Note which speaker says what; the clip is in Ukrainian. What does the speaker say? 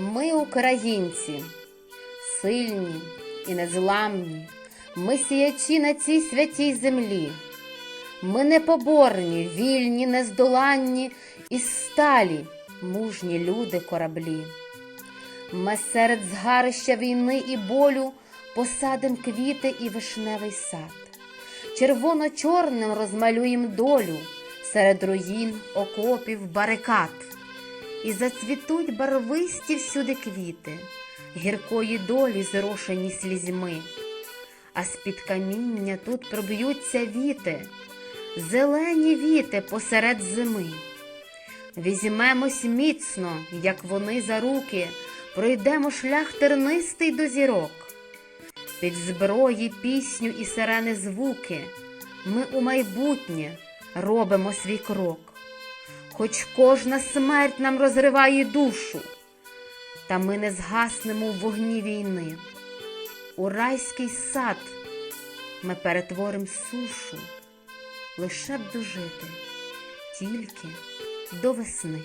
Speaker 1: Ми українці, сильні і незламні, ми сіячі на цій святій землі. Ми непоборні, вільні, нездоланні, із сталі мужні люди кораблі. Ми серед згарища війни і болю посадим квіти і вишневий сад. Червоно-чорним розмалюєм долю серед руїн, окопів, барикад. І зацвітуть барвисті всюди квіти, гіркої долі зрошені слізьми, а з-під каміння тут проб'ються віти, зелені віти посеред зими. Візьмемось міцно, як вони за руки, пройдемо шлях тернистий до зірок. Під зброї, пісню і сирени звуки ми у майбутнє робимо свій крок. Хоч кожна смерть нам розриває душу, та ми не згаснемо в вогні війни. У райський сад ми перетворим сушу, лише б дожити тільки до весни.